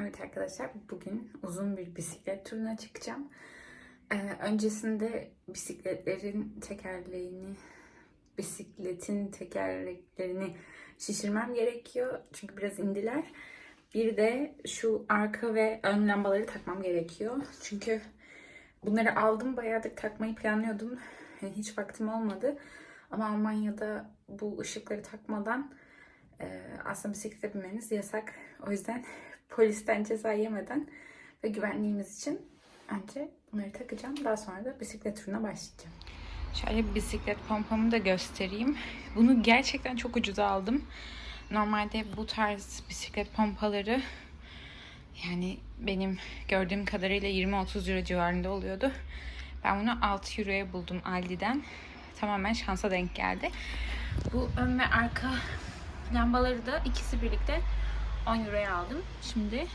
Evet arkadaşlar bugün uzun bir bisiklet turuna çıkacağım. Ee, öncesinde bisikletlerin tekerleğini, bisikletin tekerleklerini şişirmem gerekiyor. Çünkü biraz indiler. Bir de şu arka ve ön lambaları takmam gerekiyor. Çünkü bunları aldım bayağıdır takmayı planlıyordum. Yani hiç vaktim olmadı. Ama Almanya'da bu ışıkları takmadan e, aslında bisiklete binmeniz yasak. O yüzden polisten ceza yemeden ve güvenliğimiz için önce bunları takacağım. Daha sonra da bisiklet turuna başlayacağım. Şöyle bir bisiklet pompamı da göstereyim. Bunu gerçekten çok ucuza aldım. Normalde bu tarz bisiklet pompaları yani benim gördüğüm kadarıyla 20-30 euro civarında oluyordu. Ben bunu 6 euroya buldum Aldi'den. Tamamen şansa denk geldi. Bu ön ve arka lambaları da ikisi birlikte 10 euroya aldım. Şimdi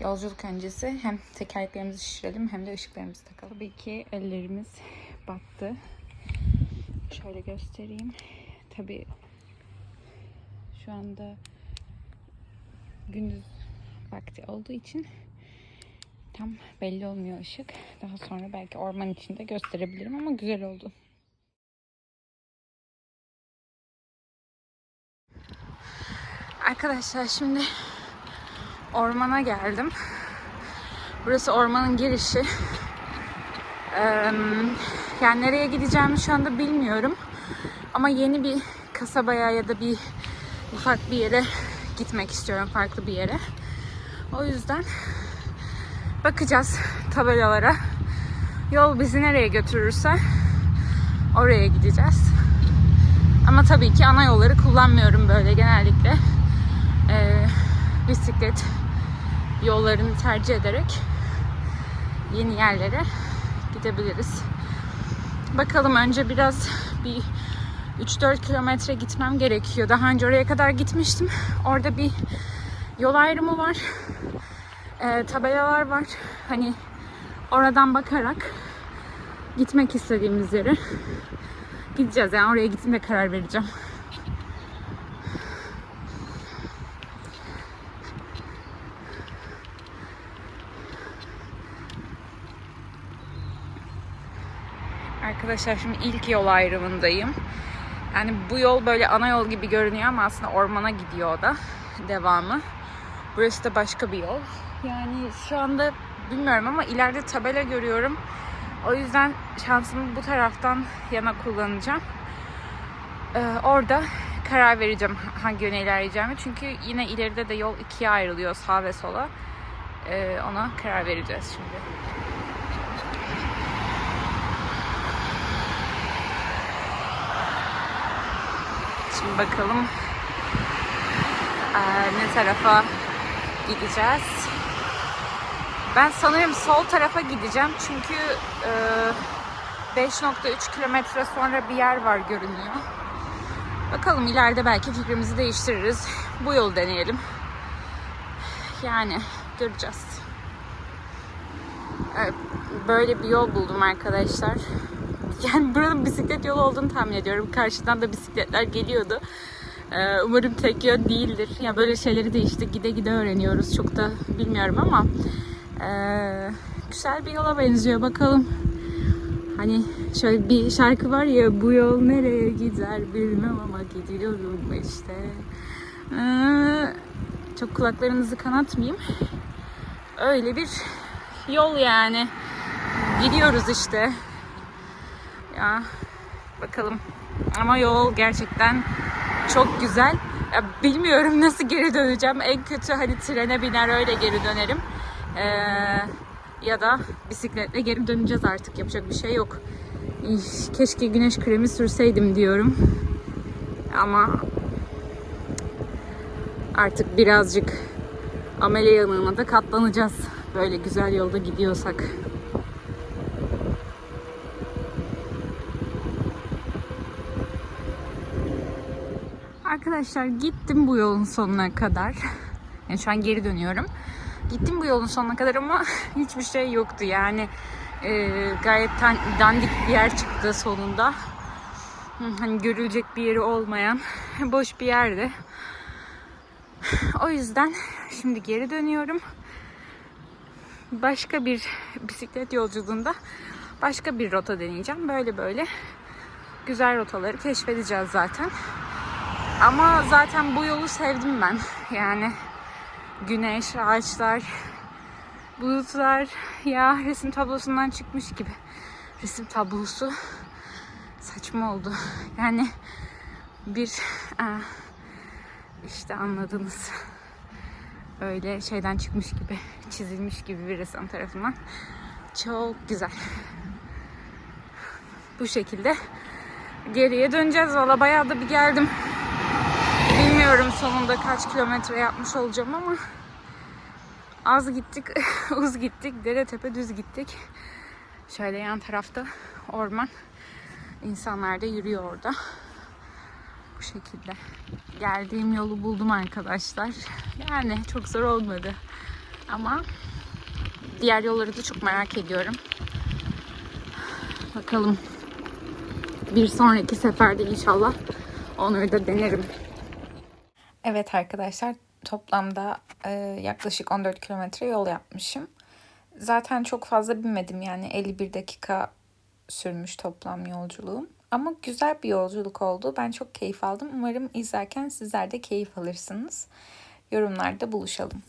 yolculuk öncesi hem tekerleklerimizi şişirelim hem de ışıklarımızı takalım. Tabii ki ellerimiz battı. Şöyle göstereyim. Tabii şu anda gündüz vakti olduğu için tam belli olmuyor ışık. Daha sonra belki orman içinde gösterebilirim ama güzel oldu. Arkadaşlar şimdi ormana geldim. Burası ormanın girişi. Yani nereye gideceğimi şu anda bilmiyorum. Ama yeni bir kasabaya ya da bir ufak bir yere gitmek istiyorum. Farklı bir yere. O yüzden bakacağız tabelalara. Yol bizi nereye götürürse oraya gideceğiz. Ama tabii ki ana yolları kullanmıyorum böyle genellikle. Ee, bisiklet yollarını tercih ederek yeni yerlere gidebiliriz. Bakalım önce biraz bir 3-4 kilometre gitmem gerekiyor. Daha önce oraya kadar gitmiştim. Orada bir yol ayrımı var. Ee, tabelalar var. Hani oradan bakarak gitmek istediğimiz yere gideceğiz. Yani oraya gittiğimde karar vereceğim. Arkadaşlar şimdi ilk yol ayrımındayım. Yani bu yol böyle ana yol gibi görünüyor ama aslında ormana gidiyor o da devamı. Burası da başka bir yol. Yani şu anda bilmiyorum ama ileride tabela görüyorum. O yüzden şansımı bu taraftan yana kullanacağım. Ee, orada karar vereceğim hangi yöne ilerleyeceğimi. Çünkü yine ileride de yol ikiye ayrılıyor sağ ve sola. Ee, ona karar vereceğiz şimdi. Şimdi bakalım ee, ne tarafa gideceğiz. Ben sanırım sol tarafa gideceğim çünkü e, 5.3 kilometre sonra bir yer var görünüyor. Bakalım ileride belki fikrimizi değiştiririz. Bu yolu deneyelim. Yani göreceğiz. Evet, böyle bir yol buldum arkadaşlar. Yani buranın bisiklet yolu olduğunu tahmin ediyorum. Karşıdan da bisikletler geliyordu. Ee, umarım tek yön değildir. Ya yani böyle şeyleri de işte gide gide öğreniyoruz. Çok da bilmiyorum ama ee, güzel bir yola benziyor. Bakalım. Hani şöyle bir şarkı var ya bu yol nereye gider bilmem ama gidiyorum işte. Ee, çok kulaklarınızı kanatmayayım. Öyle bir yol yani. Gidiyoruz işte. Ya bakalım. Ama yol gerçekten çok güzel. Ya bilmiyorum nasıl geri döneceğim. En kötü hani trene biner öyle geri dönerim. Ee, ya da bisikletle geri döneceğiz artık. Yapacak bir şey yok. Keşke güneş kremi sürseydim diyorum. Ama artık birazcık amele yanığına da katlanacağız. Böyle güzel yolda gidiyorsak. Arkadaşlar gittim bu yolun sonuna kadar. Yani şu an geri dönüyorum. Gittim bu yolun sonuna kadar ama hiçbir şey yoktu. Yani e, gayet dandik bir yer çıktı sonunda. Hani görülecek bir yeri olmayan boş bir yerde. O yüzden şimdi geri dönüyorum. Başka bir bisiklet yolculuğunda başka bir rota deneyeceğim. Böyle böyle güzel rotaları keşfedeceğiz zaten. Ama zaten bu yolu sevdim ben. Yani güneş, ağaçlar, bulutlar ya resim tablosundan çıkmış gibi. Resim tablosu saçma oldu. Yani bir e, işte anladınız. Öyle şeyden çıkmış gibi, çizilmiş gibi bir resim tarafından. Çok güzel. Bu şekilde geriye döneceğiz. Valla bayağı da bir geldim. Bilmiyorum sonunda kaç kilometre yapmış olacağım ama az gittik, uz gittik, dere tepe düz gittik. Şöyle yan tarafta orman. İnsanlar da yürüyor orada. Bu şekilde. Geldiğim yolu buldum arkadaşlar. Yani çok zor olmadı. Ama diğer yolları da çok merak ediyorum. Bakalım. Bir sonraki seferde inşallah onları da denerim. Evet arkadaşlar toplamda e, yaklaşık 14 kilometre yol yapmışım. Zaten çok fazla binmedim yani 51 dakika sürmüş toplam yolculuğum. Ama güzel bir yolculuk oldu. Ben çok keyif aldım. Umarım izlerken sizler de keyif alırsınız. Yorumlarda buluşalım.